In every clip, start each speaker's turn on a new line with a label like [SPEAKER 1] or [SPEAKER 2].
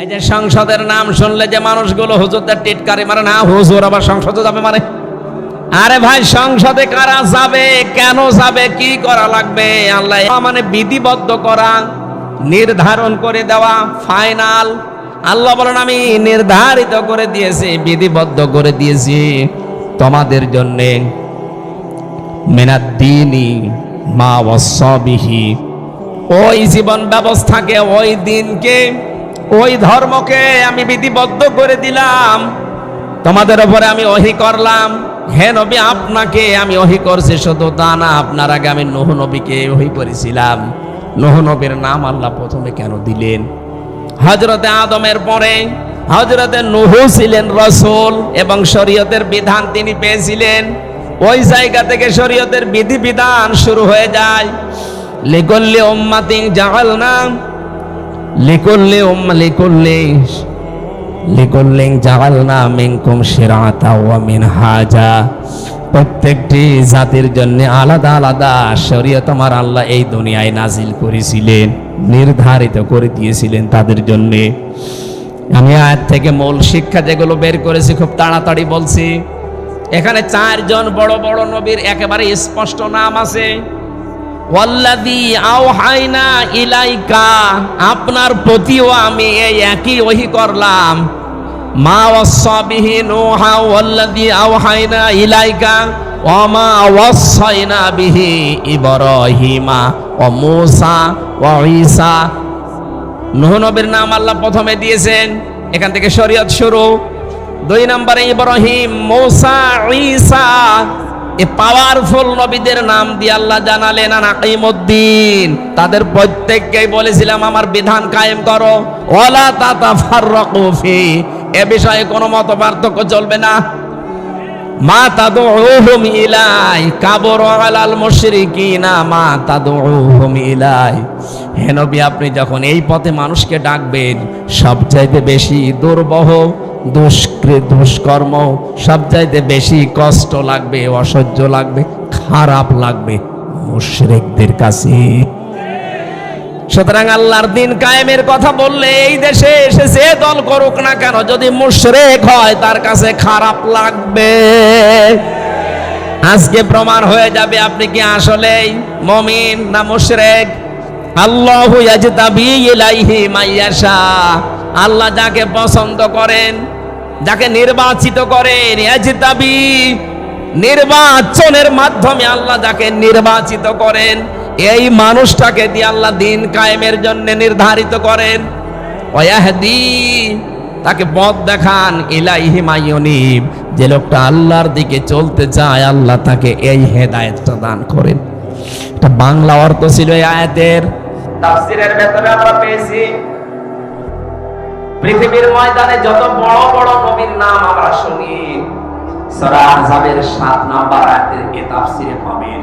[SPEAKER 1] এই যে সংসদের নাম শুনলে যে মানুষগুলো হুজুরদের টিটকারি মারে, না হুজুর আবার সংসদে যাবে মানে? আরে ভাই, সংসদে কারা যাবে? কেন যাবে? কি করা লাগবে? আল্লাহ মানে বিধিবদ্ধ করা, নির্ধারণ করে দেওয়া, ফাইনাল। আল্লাহ বলেন, আমি নির্ধারিত করে দিয়েছি, বিধিবদ্ধ করে দিয়েছি তোমাদের জন্যে। মেনাদ্দিনী মা ওয়াসবিহি ওই জীবন ব্যবস্থাকে, ওই দিনকে ওই ধর্মকে আমি বিধিবদ্ধ করে দিলাম। তোমাদের ওপরে আমি ওহি করলাম। হে নবী, আপনাকে আমি ওহি করছি, শুধু তা না, আপনার আগে আমি নোহ নবীকে ওহি করেছিলাম। নোহ নবীর নাম আল্লাহ প্রথমে কেন দিলেন? হজরতে আদমের পরে হজরতে নুহু ছিলেন রসুল এবং শরীয়তের বিধান তিনি পেয়েছিলেন। ওই জায়গা থেকে শরীয়তের বিধি বিধান শুরু হয়ে যায়। লিকল্লি জাহাল জাআলনা লিকল্লি উম্মা লিকল্লি লিকল্লিং জাআলনা মিনকুম শিরাতা ওয়া মিনহাজা। প্রত্যেকটি জাতির জন্য আলাদা আলাদা শরীয়ত আমার আল্লাহ এই দুনিয়ায় নাজিল করেছিলেন, নির্ধারিত করে দিয়েছিলেন তাদের জন্যে। আমি আয়াত থেকে মূল শিক্ষা যেগুলো বের করেছি খুব তাড়াতাড়ি বলছি। এখানে চারজন বড় বড় নবীর একেবারে স্পষ্ট নাম আছে। ইলাইকা, আপনার প্রতিও আমি এই একই ওহি করলাম। মা ওয়াসাবিহি নূহা ওয়াল্লাযী আওহাইনা ইলাইকা, ওয়া মা ওয়াসাইনা বিহি ইব্রাহিমা, ওয়া মূসা, ওয়া ঈসা। নূহ নবীর নাম আল্লাহ প্রথমে দিয়েছেন। এখান থেকে শরীয়ত শুরু। দুই নম্বরে ইব্রাহিম, মৌসা, ঈসা। এ পাওয়ারফুল নবীদের নাম দিয়ে আল্লাহ জানালেন আকিমুদ্দিন। তাদের প্রত্যেককেই বলেছিলাম, আমার বিধান কায়েম করো। ওয়ালা তাতাফাররাকু ফি। এ বিষয়ে কোনো মত পার্থক্য চলবে না। মা তাদউহুম ইলাই। কাবর আলাল মুশরিকিনা মা তাদউহুম ইলাই। হে নবী, আপনি যখন এই পথে মানুষকে ডাকবেন, সবচাইতে বেশি দুর্বহ দুষ্কৃত দুষ্কর্ম, সব চাইতে বেশি কষ্ট লাগবে, অসহ্য লাগবে, খারাপ লাগবে মুশরিকদের কাছে। সুতরাং আল্লাহর দিন কায়েমের কথা বললে এই দেশে এসে যে দল করুক না কেন, যদি মুশরেক হয়, তার কাছে খারাপ লাগবে। আজকে প্রমাণ হয়ে যাবে আপনি কি আসলেই মমিন না মুশরেক। আল্লাহ ইয়াজতাবি ইলাইহি মাইয়াশা। আল্লাহ যাকে পছন্দ করেন, যাকে নির্বাচিত করেন ইয়াজতাবি নির্বাচনের মাধ্যমে আল্লাহ যাকে নির্বাচিত করেন, এই মানুষটাকে দিয়ে আল্লাহ দিন কায়েমের জন্য নির্ধারিত করেন। ওয়াহদি, তাকে পথ দেখান, ইলাইহি মাইয়নিব। যে লোকটা আল্লাহর দিকে চলতে চায়, আল্লাহ তাকে এই হেদায়েতটা দান করেন। এটা বাংলা অর্থ ছিল এই আয়াতের। তাফসিরের ভেতরে আমরা পেয়েছি পৃথিবীর ময়দানে যত বড় বড় নবীর নাম আমরা শুনি সূরা আহজাবের 7 নাম্বার আয়াতের এই তাফসিরে পাবেন।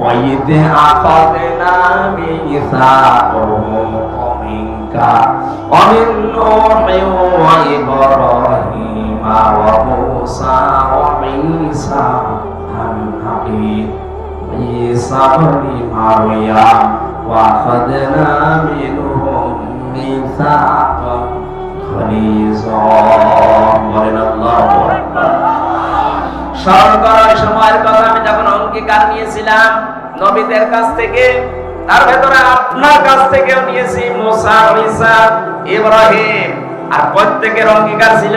[SPEAKER 1] ওয়াইদে আখাদনা মিসাকুম মিনকা ওয়া মিন নূহি ওয়া ইব্রাহিম ওয়া মূসা ওয়া ঈসা আন-নবী ঈসা ইবনে মারইয়াম ওয়া আখাদনা মিনহুম মিসাকান আমি নবীদের আর প্রত্যেকের অঙ্গীকার ছিল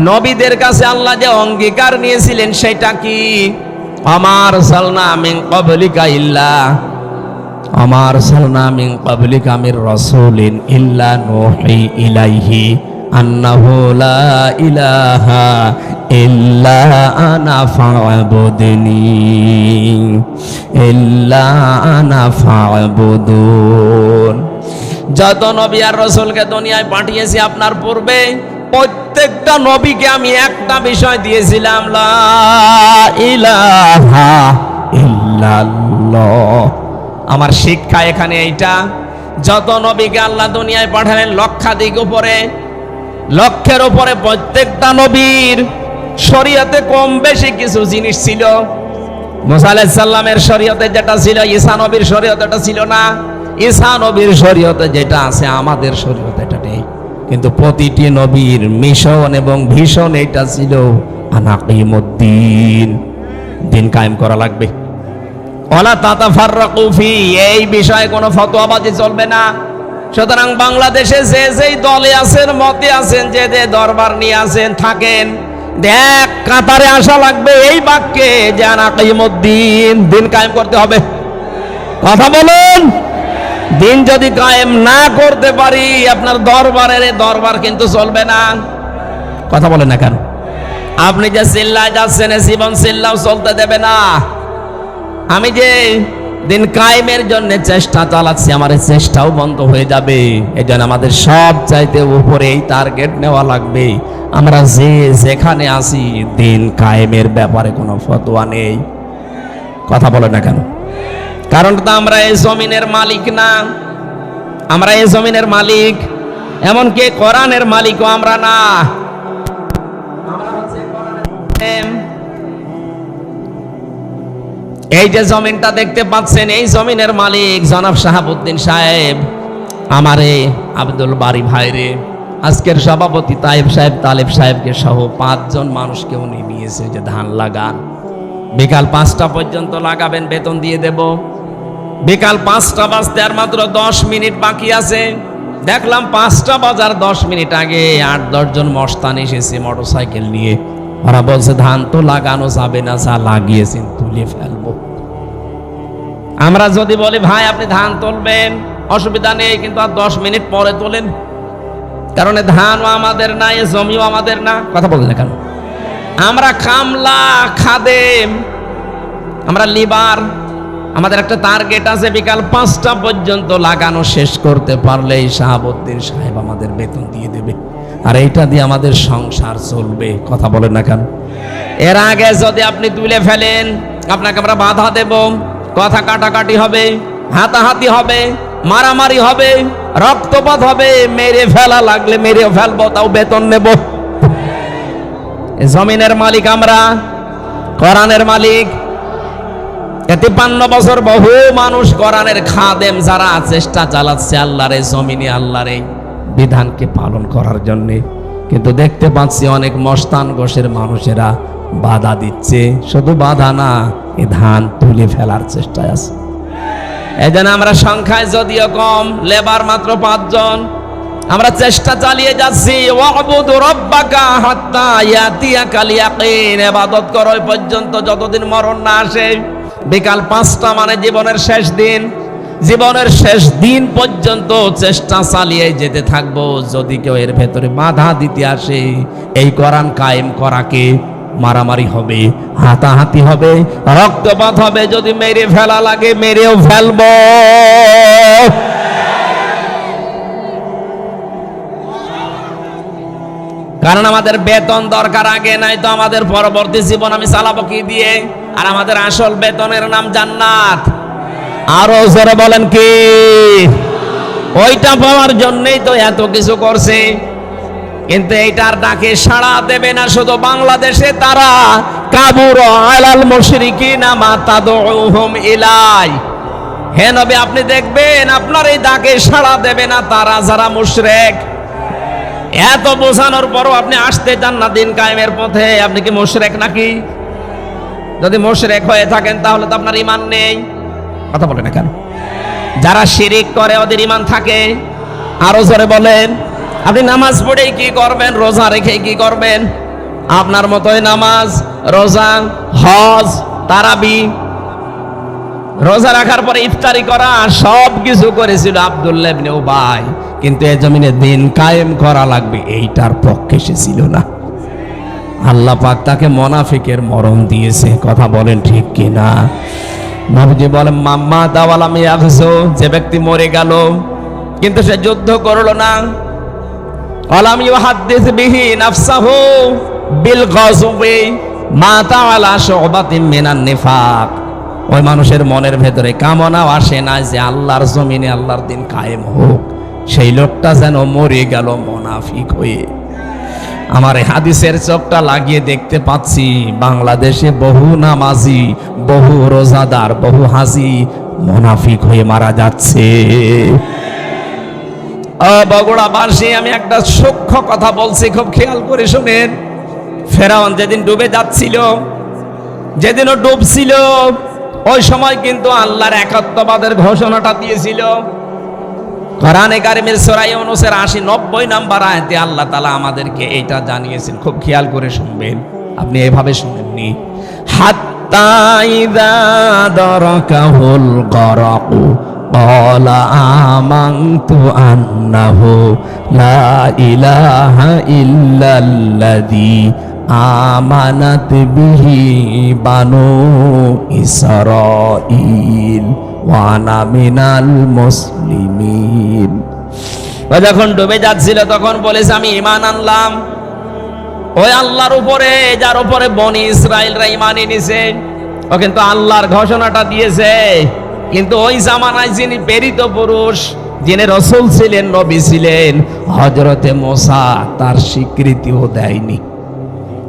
[SPEAKER 1] নবীদের কাছে আল্লাহ যে অঙ্গীকার নিয়েছিলেন সেটা কি? আমার সালনা মিন ক্বাবলিকা ইল্লা আমার সালনা মিন ক্বাবলিকা মির রাসূলিন ইল্লা নূহি ইলাইহি আন্নাহু লা ইলাহা ইল্লা আনা ফা'বুদনি, ইল্লা আনা ফা'বুদুন। যত নবী আর রসুলকে দুনিয়ায় পাঠিয়েছি আপনার পূর্বে, প্রত্যেকটা নবীকে আমি একটা বিষয় দিয়েছিলাম, লা ইলাহা ইল্লাল্লাহ। আমার শিক্ষা এখানে এইটা। যত নবীকে আল্লাহ দুনিয়ায় পাঠালেন লক্ষাধিক উপরে, লক্ষের উপরে প্রত্যেকটা নবীর শরীয়তে কম বেশি কিছু জিনিস ছিল। মুসা শরীয়তে যেটা ছিল, ঈসা নবীর শরীয়তে এটা ছিল না। ঈসা নবীর শরীয়তে যেটা আছে, আমাদের শরীয়তে এটা নেই। কিন্তু প্রতিটি নবীর মিশন এবং ভীষণ এটা ছিল আনাকিমুদ্দিন। দিন কায়েম করা লাগবে। ওলা তাতা ফার্রাকুফি এই বিষয়ে কোনো ফতোয়াবাজি চলবে না। সুতরাং বাংলাদেশে যে যেই দলে আছেন, মতে আছেন, যে যে দরবার নিয়ে আছেন, থাকেন, দেখ কাতারে আসা লাগবে এই বাক্যে যে আনাকিমুদ্দিন দিন কায়েম করতে হবে। কথা বলুন। দিন যদি কায়েম না করতে পারি, আপনার দরবারের দরবার কিন্তু চলবে না। কথা বলেন না কেন? আপনি যে চিল্লায় যাচ্ছেন জীবন চিল্লাও চলতে দেবে না। আমি যে দিন কায়েমের জন্য চেষ্টা চালাচ্ছি, আমার চেষ্টাও বন্ধ হয়ে যাবে। এই জন্য আমাদের সব চাইতে উপরে এই টার্গেট নেওয়া লাগবে। আমরা যে যেখানে আসি দিন কায়েমের ব্যাপারে কোনো ফতোয়া নেই। কথা বলে না কেন? কারণ তো আমরা এই জমিনের মালিক না। আমরা এই জমিনের মালিক। এমনকি কোরআনের মালিকও আমরা না। এই যে জমিনটা দেখতে পাচ্ছেন, এই জমিনের মালিক জনাব শাহাবুদ্দিন সাহেব। আমারে আব্দুল বাড়ি ভাইরে আজকের সভাপতি তাইব সাহেব, তালেব সাহেবকে সহ পাঁচজন মানুষকে উনি নিয়েছে যে ধান লাগান। বিকাল পাঁচটা পর্যন্ত লাগাবেন, বেতন দিয়ে দেব। বিকাল পাঁচটা বাজতে আর মাত্র দশ মিনিট বাকি আছে। দেখলাম পাঁচটা বাজার দশ মিনিট আগে আট দশজন মস্তান এসেছে মোটর সাইকেল নিয়ে। ওরা বলছে, ধান তো লাগানো যাবে না, যা লাগিয়েছেন তুলে ফেলব। আমরা যদি বলি, ভাই, আপনি ধান তুলবেন, অসুবিধা নেই, কিন্তু আর দশ মিনিট পরে তোলেন। কারণ ধানও আমাদের না, এ জমিও আমাদের না। কথা বলেন কেন? আমরা কামলা খাদেম, আমরা লিবার, আমাদের একটা টার্গেট আছে, বিকাল পাঁচটা পর্যন্ত লাগানো শেষ করতে পারলেই শাহাবুদ্দিন সাহেব আমাদের বেতন দিয়ে দেবে। আর এইটা দিয়ে আমাদের সংসার চলবে, কথা বলেন না কেন? এর আগে যদি আপনি তুলে ফেলেন, আপনাকে আমরা বাধা দেব, কথা কাটাকাটি হবে, হাতাহাতি হবে, মারামারি হবে, রক্তপাত হবে, মেরে ফেলা লাগলে মেরে ফেলব, তাও বেতন নেব। জমিনের মালিক আমরা, কোরআনের মালিক। বছর বহু মানুষ কোরআনের খাদেম যারা, চেষ্টা চালাচ্ছে আল্লাহরে জমিনে, আল্লাহর বিধানকে পালন করার জন্য। কিন্তু দেখতে পাচ্ছি অনেক মস্তান গোষের মানুষেরা বাধা দিচ্ছে। শুধু বাধা না, এ ধান তুলে ফেলার চেষ্টায় আছে। এই জন্য আমরা সংখ্যায় যদিও কম, লেবার মাত্র পাঁচজন। আমরা চেষ্টা চালিয়ে যাচ্ছি ইবাদত করো পর্যন্ত যতদিন মরণ না আসে। বিকাল পাঁচটা মানে জীবনের শেষ দিন। জীবনের শেষ দিন পর্যন্ত চেষ্টা চালিয়ে যেতে থাকব। যদি কেউ এর ভেতরে বাধা দিতে আসে, এই কোরআন কায়েম করাকে মারামারি হবে, হাতাহাতি হবে, রক্তপাত হবে? যদি মেরে ফেলা লাগে, মেরেও ফেলব। কারণ আমাদের বেতন দরকার, আগে নাই তো আমাদের পরবর্তী জীবন আমি চালাবো কি দিয়ে? আর আমাদের আসল বেতনের নাম জান্নাত। আরও জোরে বলেন কি? ওইটা পাওয়ার জন্যই তো এত কিছু করছে। কিন্তু এইটার ডাকে সাড়া দেবে না, শুধু বাংলাদেশে তারা। কাবুর আলাল মুশরিকিনা মা তাদউহুম ইলাই। হে নবী, আপনি দেখবেন আপনার এই ডাকে সাড়া দেবে না, তারা যারা মুশরিক। এত বোঝানোর পরও আপনি আসতে চান না দিন কায়েমের পথে। আপনি কি মুশরিক নাকি? যদি মুশরিক হয়ে থাকেন তাহলে তো আপনার ইমান নেই। কথা বলে না কেন? যারা শিরিক করে, ওদের ইমান থাকে। আরও জোরে বলেন। আপনি নামাজ পড়েই কি করবেন? রোজা রেখে কি করবেন? আপনার মতোই নামাজ, রোজা, হজ, তারাবি। রোজা রাখার পরে ইফতারি করা সব কিছু করেছিল আব্দুল্লাহ ইবনে উবাই। কিন্তু এ জমিনে দিন কায়েম করা লাগবে, এইটার পক্ষে সে ছিল না। আল্লাহ পাক তাকে মোনাফিকের মরণ দিয়েছে, কথা বলেন ঠিক কি না নবজি বলেন, মাম্মা দাওয়ালাম ইয়াগজো যে ব্যক্তি মরে গেল, কিন্তু সে যুদ্ধ করল না। অলাম ইউহাদ্দিস বিহি নাফসাহু বিল গজবি মা তাআলা শুবাতিন মিনান নিফাক। ওই মানুষের মনের ভেতরে কামনাও আসে না যে আল্লাহর জমিনে আল্লাহর দিন কায়েম হোক। সেই লোকটা যেন মরে গেল, মোনাফিক হয়ে। আমার হাদিসের চোখটা লাগিয়ে দেখতে পাচ্ছি, বাংলাদেশে বহু নামাজি, বহু রোজাদার, বহু হাজি মোনাফিক হয়ে মারা যাচ্ছে। বগুড়াবাসী, আমি একটা সূক্ষ্ম কথা বলছি, খুব খেয়াল করে শুনেন। ফেরাউন যেদিন ডুবে যাচ্ছিল যেদিন ও ডুবছিল, ওই সময় কিন্তু আল্লাহর একাত্মবাদের ঘোষণাটা দিয়েছিল। কোরআনে কারিমের সূরা ইউনূসের 80 90 নাম্বার আয়াতে আল্লাহ তাআলা আমাদেরকে এটা জানিয়েছেন খুব খেয়াল করে শুনবেন আপনি এভাবে শুনেননি হাত্তা ইযা দারাকাহুল গরাকু قال آمنت أنه لا إله إلا الذي آمنت به بنو إسرائيل মিনাল মুসলিমিন। ও যখন ডুবে যাচ্ছিল, তখন বলেছে, আমি ইমান আনলাম। ওই আল্লাহর উপরে, যার উপরে বনি ইসরায়েলরা ইমান এনেছে। ও কিন্তু আল্লাহর ঘোষণাটা দিয়েছে। কিন্তু ওই জামানায় যিনি প্রেরিত পুরুষ, যিনি রসুল ছিলেন, নবী ছিলেন হজরতে মোসা তার স্বীকৃতিও দেয়নি।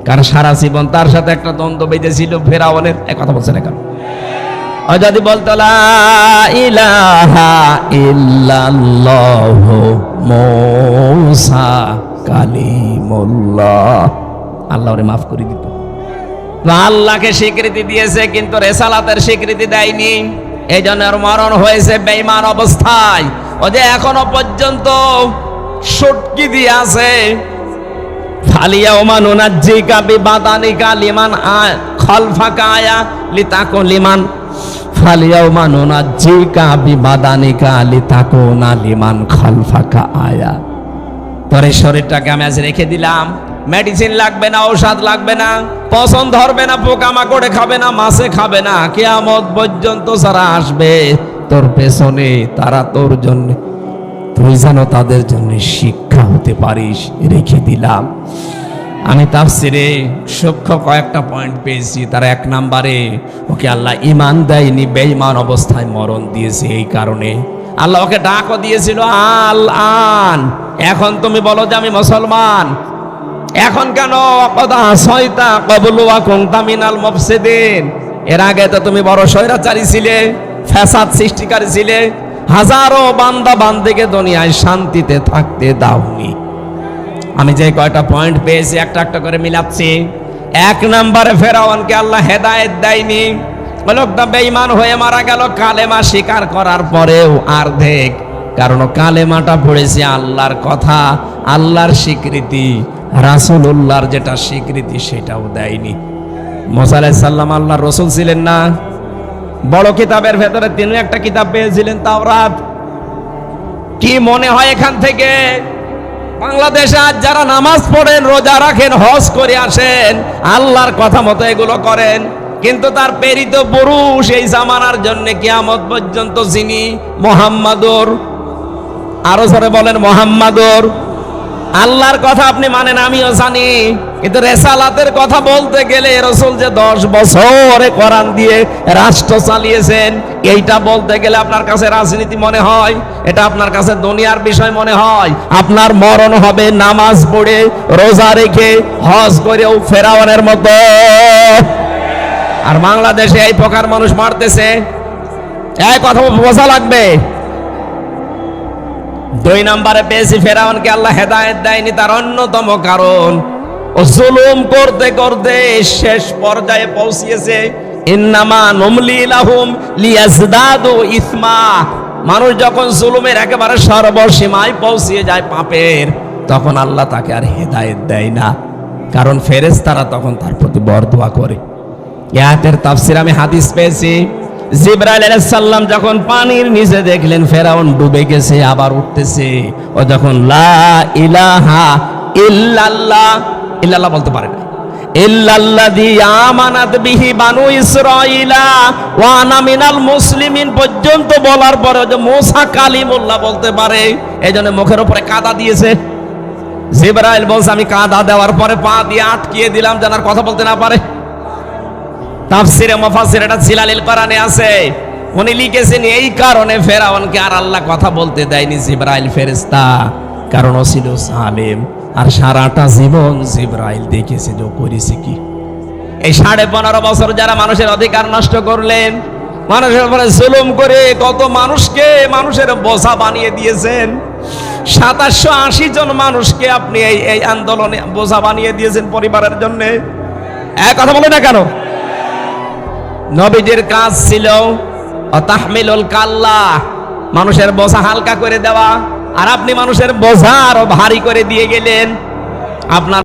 [SPEAKER 1] কারণ সারা জীবন তার সাথে একটা দ্বন্দ্ব বেঁধেছিল ফেরাওয়ানের এক কথা বলছেন এখন। ও যদি বলতো ইলাহা ইল্লাল্লাহ মোসা কালিমুল্লাহ। আল্লাহ ওরে মাফ করে দিত। আল্লাহকে স্বীকৃতি দিয়েছে, কিন্তু রেসালাতের স্বীকৃতি দেয়নি। এই জন্য ওর মরণ হয়েছে বেইমান অবস্থায়। ও যে এখনও পর্যন্ত সটকি দিয়ে আছে। ফালিয়া ওমান উনাজ্জিকা বিবাদানিকা লিমান আয় খলফাকা আয়া লিতাকো লিমান ফালিয়া ওমান উনাজ্জিকা বিবাদানিকা লিতাকো না লিমান খলফাকা আয়া। তোর শরীরটাকে আমি আজ রেখে দিলাম। মেডিসিন লাগবে না, ঔষধ লাগবে না, পছন্দ ধরবে না, পোকামাকড়ে খাবে না, মাছে খাবে না, কেয়ামত পর্যন্ত যারা আসবে, তোর পেছনে তারা তোর জন্য, তুই যেন তাদের জন্য শিক্ষা হতে পারিস, রেখে দিলাম। আমি তাফসিরে সূক্ষ্ম কয়েকটা পয়েন্ট পেয়েছি। তার এক নাম্বারে, ওকে আল্লাহ ইমান দেয়নি, বেঈমান অবস্থায় মরণ দিয়েছে এই কারণে। আল্লাহ ওকে ডাকও দিয়েছিল, আল আন। এখন তুমি বলো যে আমি মুসলমান। এখন কেন? কথা সয়তা কবলুয়া কুংতা মিনাল মুফসিদিন। এর আগে তো তুমি বড় স্বৈরাচারী ছিলে, ফ্যাসাদ সৃষ্টিকারী ছিলে। হাজারো বান্দা বান্দিকে দুনিয়ায় শান্তিতে থাকতে দাওনি। আমি যে কয়টা পয়েন্ট পেয়েছি, একটা একটা করে মিলাচ্ছি। এক নম্বরে ফেরাওয়ানকে আল্লাহ হেদায়েত দেয়নি। লোকটা বেঈমান হয়ে মারা গেল, কালেমা স্বীকার করার পরেও দেখ কারণ কালেমাটা পড়েছে আল্লাহর কথা, আল্লাহর স্বীকৃতি, রাসূলুল্লাহর যেটা স্বীকৃতি সেটাও দেয়নি। মোসা সাল্লাম আল্লাহর রসুল ছিলেন না। বড় কিতাবের ভেতরে তিনি একটা কিতাব পেয়েছিলেন, তাওরাত। কি মনে হয় এখান থেকে? বাংলাদেশে আজ যারা নামাজ পড়েন, রোজা রাখেন, হজ করে আসেন, আল্লাহর কথা মতো এগুলো করেন। কিন্তু তার প্রেরিত পুরুষ এই জামানার জন্য কিয়ামত পর্যন্ত যিনি মোহাম্মদর, আরও সরে বলেন মোহাম্মদর। আল্লাহর কথা আপনি মানেন, আমিও জানি। কিন্তু রেসালাতের কথা বলতে গেলে রসুল যে দশ বছরে কোরআন দিয়ে রাষ্ট্র চালিয়েছেন, এইটা বলতে গেলে আপনার কাছে রাজনীতি মনে হয়, এটা আপনার কাছে দুনিয়ার বিষয় মনে হয়। আপনার মরণ হবে নামাজ পড়ে, রোজা রেখে, হজ করেও ফেরাওয়ানের মতো। আর বাংলাদেশে এই প্রকার মানুষ মারতেছে। এই কথা বোঝা লাগবে। দুই নম্বরে পেয়েছি ফেরাউনকে, আল্লাহ হেদায়েত দেয়নি, তার অন্যতম কারণ, ও জুলুম করতে করতে শেষ পর্যায়ে পৌঁছিয়েছে, ইন্নামা নুমলি লাহুম লিয়াজদাদু ইসমা, মানুষ যখন জুলুমের একেবারে সর্বসীমায় পৌঁছিয়ে যায় পাপের, তখন আল্লাহ তাকে আর হেদায়েত দেয় না, কারণ ফেরেশতারা তখন তার প্রতি বরদোয়া করে। ইয়াতের তাফসির আমি হাদিস পেয়েছি জিব্রাইল আলাইহিস সালাম যখন পানির নিচে দেখলেন, ফেরাউন ডুবে গেছে, আবার উঠতেছে। ও যখন লা ইলাহা ইল্লাল্লাহ ইল্লাল্লাহ বলতে পারে না। ইল্লাল্লাযী আমানাত বিহি বানু ইসরাঈলা ওয়া আনা মিনাল মুসলিমিন পর্যন্ত বলার পরে যে মুসা কালিমুল্লাহ বলতে পারে এইজন্য মুখের উপরে কাদা দিয়েছে। জিব্রাইল বলছে, আমি কাদা দেওয়ার পরে পা দিয়ে আটকিয়ে দিলাম যেন আর কথা বলতে না পারে। তাফসিরে মুফাসসির এটা জিলালিল কোরআনে আছে। উনি লিখেছেন, এই কারণে ফেরাউনকে আর আল্লাহ কথা বলতে দেয়নি জিব্রাইল ফেরেশতা। কারণ ও ছিল সালেম। আর সারাটা জীবন জিব্রাইল দেখেছে যে করেছে কি। এই সাড়ে পনেরো বছর যারা মানুষের অধিকার নষ্ট করলেন, মানুষের উপরে জুলুম করে কত মানুষকে মানুষের বোঝা বানিয়ে দিয়েছেন। সাতাশশো আশি জন মানুষকে আপনি এই এই আন্দোলনে বোঝা বানিয়ে দিয়েছেন পরিবারের জন্য। এক কথা বলে না কেন? নবীজির কাজ ছিল তাহমিলুল কাল্লা, মানুষের বোঝা হালকা করে দেওয়া। আর আপনি মানুষের বোঝা আরও ভারী করে দিয়ে গেলেন। আপনার